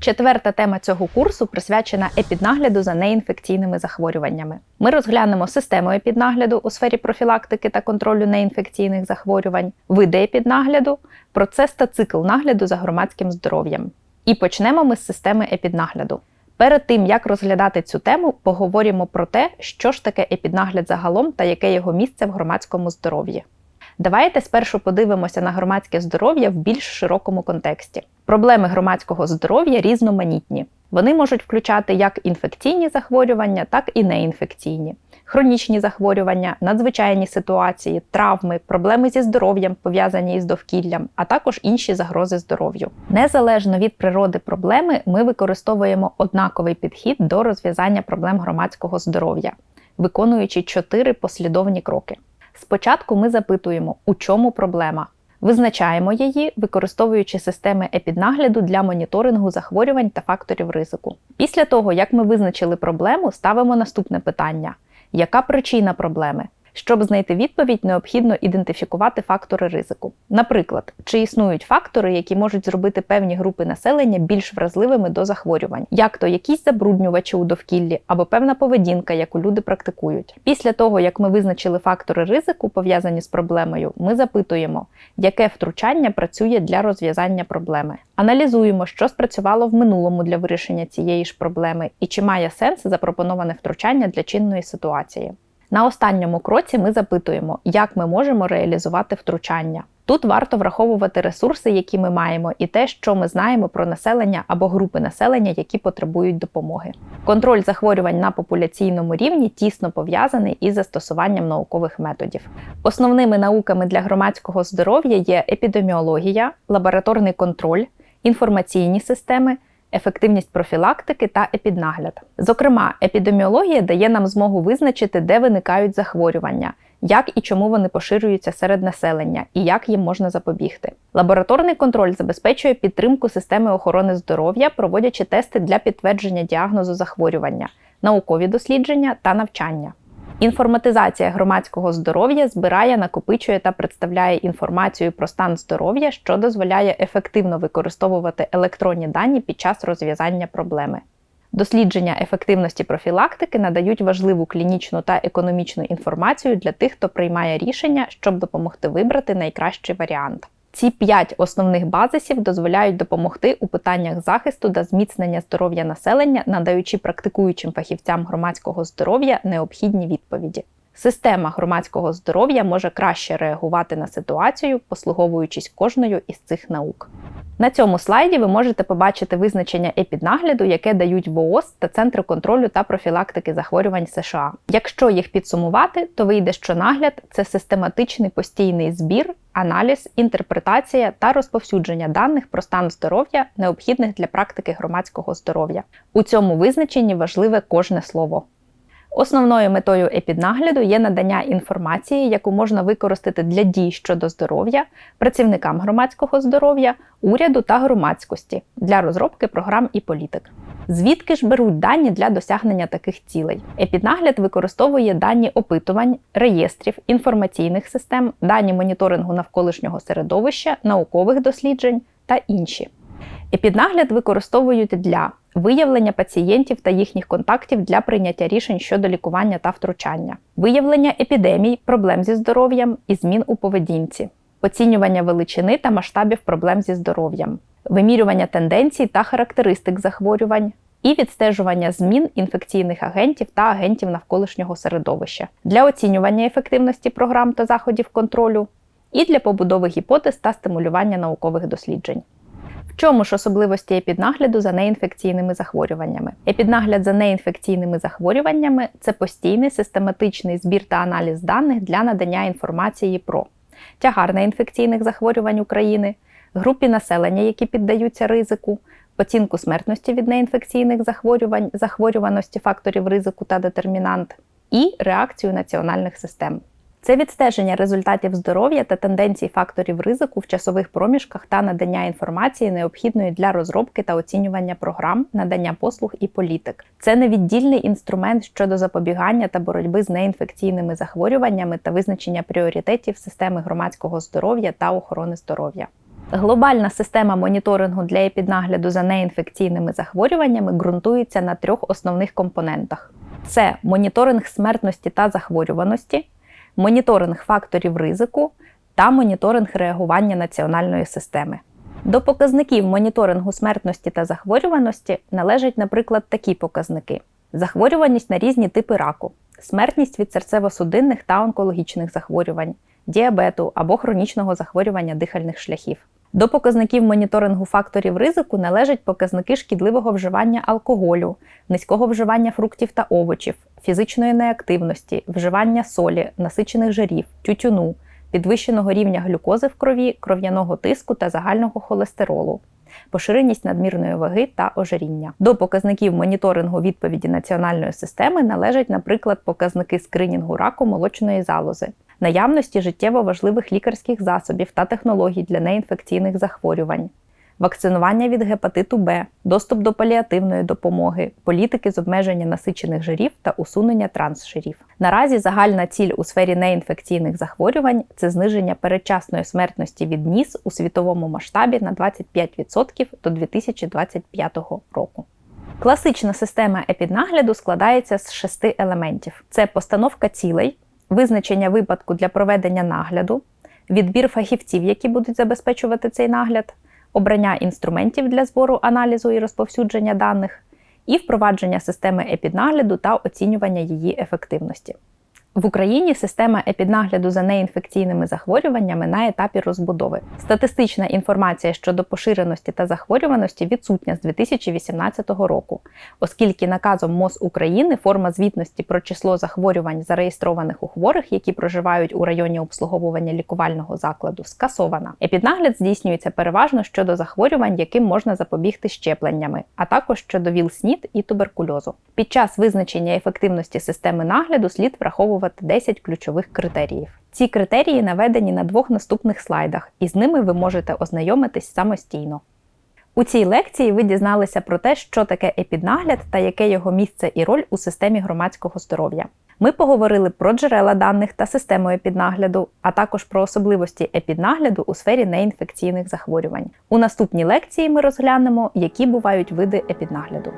Четверта тема цього курсу присвячена епіднагляду за неінфекційними захворюваннями. Ми розглянемо систему епіднагляду у сфері профілактики та контролю неінфекційних захворювань, види епіднагляду, процес та цикл нагляду за громадським здоров'ям. І почнемо ми з системи епіднагляду. Перед тим як розглядати цю тему, поговоримо про те, що ж таке епіднагляд загалом та яке його місце в громадському здоров'ї. Давайте спершу подивимося на громадське здоров'я в більш широкому контексті. Проблеми громадського здоров'я різноманітні. Вони можуть включати як інфекційні захворювання, так і неінфекційні, хронічні захворювання, надзвичайні ситуації, травми, проблеми зі здоров'ям, пов'язані із довкіллям, а також інші загрози здоров'ю. Незалежно від природи проблеми, ми використовуємо однаковий підхід до розв'язання проблем громадського здоров'я, виконуючи чотири послідовні кроки. Спочатку ми запитуємо, у чому проблема. Визначаємо її, використовуючи системи епіднагляду для моніторингу захворювань та факторів ризику. Після того, як ми визначили проблему, ставимо наступне питання: яка причина проблеми? Щоб знайти відповідь, необхідно ідентифікувати фактори ризику. Наприклад, чи існують фактори, які можуть зробити певні групи населення більш вразливими до захворювань, як то якісь забруднювачі у довкіллі або певна поведінка, яку люди практикують. Після того, як ми визначили фактори ризику, пов'язані з проблемою, ми запитуємо, яке втручання працює для розв'язання проблеми. Аналізуємо, що спрацювало в минулому для вирішення цієї ж проблеми, і чи має сенс запропоноване втручання для чинної ситуації. На останньому кроці ми запитуємо, як ми можемо реалізувати втручання. Тут варто враховувати ресурси, які ми маємо, і те, що ми знаємо про населення або групи населення, які потребують допомоги. Контроль захворювань на популяційному рівні тісно пов'язаний із застосуванням наукових методів. Основними науками для громадського здоров'я є епідеміологія, лабораторний контроль, інформаційні системи ефективність профілактики та епіднагляд. Зокрема, епідеміологія дає нам змогу визначити, де виникають захворювання, як і чому вони поширюються серед населення і як їм можна запобігти. Лабораторний контроль забезпечує підтримку системи охорони здоров'я, проводячи тести для підтвердження діагнозу захворювання, наукові дослідження та навчання. Інформатизація громадського здоров'я збирає, накопичує та представляє інформацію про стан здоров'я, що дозволяє ефективно використовувати електронні дані під час розв'язання проблеми. Дослідження ефективності профілактики надають важливу клінічну та економічну інформацію для тих, хто приймає рішення, щоб допомогти вибрати найкращий варіант. Ці п'ять основних базисів дозволяють допомогти у питаннях захисту та зміцнення здоров'я населення, надаючи практикуючим фахівцям громадського здоров'я необхідні відповіді. Система громадського здоров'я може краще реагувати на ситуацію, послуговуючись кожною із цих наук. На цьому слайді ви можете побачити визначення епіднагляду, яке дають ВООЗ та Центри контролю та профілактики захворювань США. Якщо їх підсумувати, то вийде, що нагляд це систематичний постійний збір, аналіз, інтерпретація та розповсюдження даних про стан здоров'я, необхідних для практики громадського здоров'я. У цьому визначенні важливе кожне слово. Основною метою епіднагляду є надання інформації, яку можна використати для дій щодо здоров'я, працівникам громадського здоров'я, уряду та громадськості для розробки програм і політик. Звідки ж беруть дані для досягнення таких цілей? Епіднагляд використовує дані опитувань, реєстрів, інформаційних систем, дані моніторингу навколишнього середовища, наукових досліджень та інші. Епіднагляд використовують для виявлення пацієнтів та їхніх контактів для прийняття рішень щодо лікування та втручання, виявлення епідемій, проблем зі здоров'ям і змін у поведінці, оцінювання величини та масштабів проблем зі здоров'ям, вимірювання тенденцій та характеристик захворювань. І відстежування змін інфекційних агентів та агентів навколишнього середовища. Для оцінювання ефективності програм та заходів контролю, і для побудови гіпотез та стимулювання наукових досліджень чому ж особливості епіднагляду за неінфекційними захворюваннями? Епіднагляд за неінфекційними захворюваннями це постійний систематичний збір та аналіз даних для надання інформації про тягар неінфекційних захворювань України, групі населення, які піддаються ризику, оцінку смертності від неінфекційних захворювань, захворюваності факторів ризику та детермінант, і реакцію національних систем. Це відстеження результатів здоров'я та тенденцій факторів ризику в часових проміжках та надання інформації, необхідної для розробки та оцінювання програм, надання послуг і політик. Це невіддільний інструмент щодо запобігання та боротьби з неінфекційними захворюваннями та визначення пріоритетів системи громадського здоров'я та охорони здоров'я. Глобальна система моніторингу для епіднагляду за неінфекційними захворюваннями ґрунтується на трьох основних компонентах: це моніторинг смертності та захворюваності, моніторинг факторів ризику та моніторинг реагування національної системи. До показників моніторингу смертності та захворюваності належать, наприклад, такі показники: захворюваність на різні типи раку, смертність від серцево-судинних та онкологічних захворювань, діабету або хронічного захворювання дихальних шляхів. До показників моніторингу факторів ризику належать показники шкідливого вживання алкоголю, низького вживання фруктів та овочів, фізичної неактивності, вживання солі, насичених жирів, тютюну, підвищеного рівня глюкози в крові, кров'яного тиску та загального холестеролу, поширеність надмірної ваги та ожиріння. До показників моніторингу відповіді національної системи належать, наприклад, показники скринінгу раку молочної залози, наявності життєво важливих лікарських засобів та технологій для неінфекційних захворювань. Вакцинування від гепатиту Б, доступ до паліативної допомоги, політики з обмеження насичених жирів та усунення трансжирів. Наразі загальна ціль у сфері неінфекційних захворювань це зниження передчасної смертності від НІС у світовому масштабі на 25% до 2025 року. Класична система епіднагляду складається з шести елементів: це постановка цілей, визначення випадку для проведення нагляду, відбір фахівців, які будуть забезпечувати цей нагляд, обрання інструментів для збору аналізу і розповсюдження даних, і впровадження системи епіднагляду та оцінювання її ефективності. В Україні система епіднагляду за неінфекційними захворюваннями на етапі розбудови. Статистична інформація щодо поширеності та захворюваності відсутня з 2018 року, оскільки наказом МОЗ України форма звітності про число захворювань, зареєстрованих у хворих, які проживають у районі обслуговування лікувального закладу, скасована. Епіднагляд здійснюється переважно щодо захворювань, яким можна запобігти щепленнями, а також щодо ВІЛ-СНІД і туберкульозу. Під час визначення ефективності системи нагляду слід враховувати 10 ключових критеріїв. Ці критерії наведені на двох наступних слайдах, і з ними ви можете ознайомитись самостійно. У цій лекції ви дізналися про те, що таке епіднагляд та яке його місце і роль у системі громадського здоров'я. Ми поговорили про джерела даних та систему епіднагляду, а також про особливості епіднагляду у сфері неінфекційних захворювань. У наступній лекції ми розглянемо, які бувають види епіднагляду.